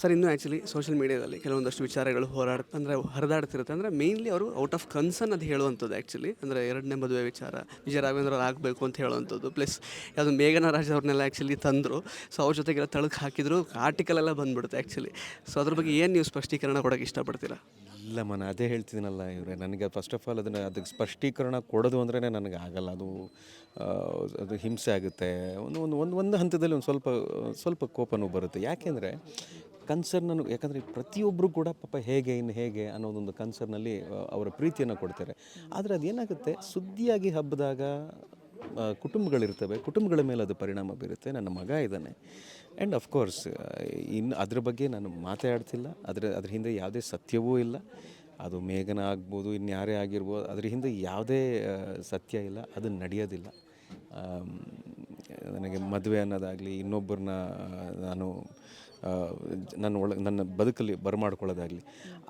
Sir, ಇನ್ನೂ actually social ಮೀಡಿಯಾದಲ್ಲಿ ಕೆಲವೊಂದಷ್ಟು ವಿಚಾರಗಳು ಹೋರಾಡ ಅಂದರೆ ಹರಿದಾಡ್ತಿರುತ್ತೆ. ಅಂದರೆ ಮೇಯ್ನ್ಲಿ ಅವರು ಔಟ್ ಆಫ್ ಕನ್ಸರ್ನ್ ಅದು ಹೇಳುವಂಥದ್ದು ಆ್ಯಕ್ಚುಲಿ ಅಂದರೆ ಎರಡನೇ ಮದುವೆ ವಿಚಾರ, ವಿಜಯ ರಾಘವೇಂದ್ರ ಅವ್ರು ಆಗಬೇಕು ಅಂತ ಹೇಳುವಂಥದ್ದು. ಪ್ಲಸ್ ಯಾವುದು ಮೇಘನ ರಾಜ ಅವ್ರನ್ನೆಲ್ಲ ಆ್ಯಕ್ಚುಲಿ ತಂದರು. ಸೊ ಅವ್ರ ಜೊತೆಗೆಲ್ಲ ತಳಕ್ಕೆ ಹಾಕಿದ್ರು ಆರ್ಟಿಕಲ್ ಎಲ್ಲ ಬಂದ್ಬಿಡುತ್ತೆ ಆ್ಯಕ್ಚುಲಿ ಸೊ ಅದ್ರ ಬಗ್ಗೆ ಏನು ನೀವು ಸ್ಪಷ್ಟೀಕರಣ ಕೊಡೋಕೆ ಇಷ್ಟಪಡ್ತೀರಾ? ಇಲ್ಲ ಮನ, ಅದೇ ಹೇಳ್ತಿದ್ದೀನಲ್ಲ ಇವರೇ. ನನಗೆ ಫಸ್ಟ್ ಆಫ್ ಆಲ್ ಅದನ್ನು, ಅದಕ್ಕೆ ಸ್ಪಷ್ಟೀಕರಣ ಕೊಡೋದು ಅಂದ್ರೇ ನನಗೆ ಆಗಲ್ಲ. ಅದು ಅದು ಹಿಂಸೆ ಆಗುತ್ತೆ. ಒಂದು ಒಂದು ಒಂದು ಒಂದು ಹಂತದಲ್ಲಿ ಒಂದು ಸ್ವಲ್ಪ ಸ್ವಲ್ಪ ಕೋಪನೂ ಬರುತ್ತೆ. ಯಾಕೆಂದರೆ ಕನ್ಸರ್ನನ್ನು ಯಾಕಂದರೆ ಪ್ರತಿಯೊಬ್ಬರು ಕೂಡ ಪಾಪ ಹೇಗೆ, ಇನ್ನು ಹೇಗೆ ಅನ್ನೋದೊಂದು ಕನ್ಸರ್ನಲ್ಲಿ ಅವರ ಪ್ರೀತಿಯನ್ನು ಕೊಡ್ತಾರೆ. ಆದರೆ ಅದೇನಾಗುತ್ತೆ ಸುದ್ದಿಯಾಗಿ ಹಬ್ಬದಾಗ ಕುಟುಂಬಗಳಿರ್ತವೆ. ಕುಟುಂಬಗಳ ಮೇಲೆ ಅದು ಪರಿಣಾಮ ಬೀರುತ್ತೆ. ನನ್ನ ಮಗ ಇದ್ದಾನೆ. ಆ್ಯಂಡ್ ಅಫ್ಕೋರ್ಸ್ ಇನ್ನು ಅದ್ರ ಬಗ್ಗೆ ನಾನು ಮಾತಾಡ್ತಿಲ್ಲ. ಅದರ, ಅದ್ರ ಹಿಂದೆ ಯಾವುದೇ ಸತ್ಯವೂ ಇಲ್ಲ. ಅದು ಮೇಘನ ಆಗ್ಬೋದು, ಇನ್ಯಾರೇ ಆಗಿರ್ಬೋದು, ಅದ್ರ ಹಿಂದೆ ಯಾವುದೇ ಸತ್ಯ ಇಲ್ಲ. ಅದು ನಡೆಯೋದಿಲ್ಲ. ಮದುವೆ ಅನ್ನೋದಾಗಲಿ ಇನ್ನೊಬ್ಬರನ್ನ ನಾನು ನನ್ನ ಒಳ ನನ್ನ ಬದುಕಲ್ಲಿ ಬರಮಾಡ್ಕೊಳ್ಳೋದಾಗಲಿ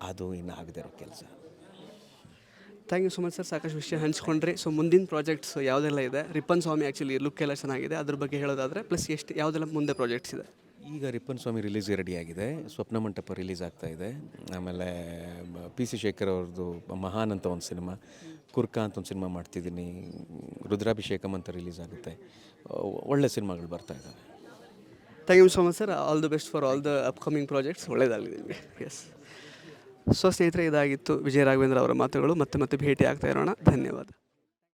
ಅದು ಇನ್ನು ಆಗದೇ ಇರೋ ಕೆಲಸ. Thank you so much sir ಸಾಕಷ್ಟು ವಿಷಯ ಹಂಚ್ಕೊಂಡ್ರಿ. ಸೊ ಮುಂದಿನ ಪ್ರಾಜೆಕ್ಟ್ಸ್ ಯಾವುದೆಲ್ಲ ಇದೆ? ರಿಪ್ಪನ್ ಸ್ವಾಮಿ ಆ್ಯಕ್ಚುಲಿ ಲುಕ್ ಎಲ್ಲ ಚೆನ್ನಾಗಿದೆ. ಅದ್ರ ಬಗ್ಗೆ ಹೇಳೋದಾದರೆ ಪ್ಲಸ್ ಎಷ್ಟು ಯಾವುದೆಲ್ಲ ಮುಂದೆ ಪ್ರಾಜೆಕ್ಟ್ಸ್ ಇದೆ? ಈಗ ರಿಪ್ಪನ್ ಸ್ವಾಮಿ ರಿಲೀಸ್ ರೆಡಿ ಆಗಿದೆ. ಸ್ವಪ್ನ ಮಂಟಪ ರಿಲೀಸ್ ಆಗ್ತಾ ಇದೆ. ಆಮೇಲೆ ಪಿ ಸಿ ಶೇಖರ್ ಅವ್ರದ್ದು ಮಹಾನ್ ಅಂತ ಒಂದು ಸಿನಿಮಾ ಕುರ್ಕಾ ಅಂತ ಒಂದು ಸಿನಿಮಾ ಮಾಡ್ತಿದ್ದೀನಿ. ರುದ್ರಾಭಿಷೇಕಮ್ ಅಂತ ರಿಲೀಸ್ ಆಗುತ್ತೆ. ಒಳ್ಳೆ ಸಿನಿಮಾಗಳು ಬರ್ತಾ ಇದ್ದಾವೆ thank you so much sir all the best for all the upcoming projects ಒಳ್ಳೆಯದಾಗಲಿ ನಿಮಗೆ. ಎಸ್ ಸೊ ಸ್ನೇಹಿತರೆ, ಇದಾಗಿತ್ತು ವಿಜಯ ರಾಘವೇಂದ್ರ ಅವರ ಮಾತುಗಳು. ಮತ್ತೆ ಮತ್ತೆ ಭೇಟಿ ಆಗ್ತಾ ಇರೋಣ. ಧನ್ಯವಾದ.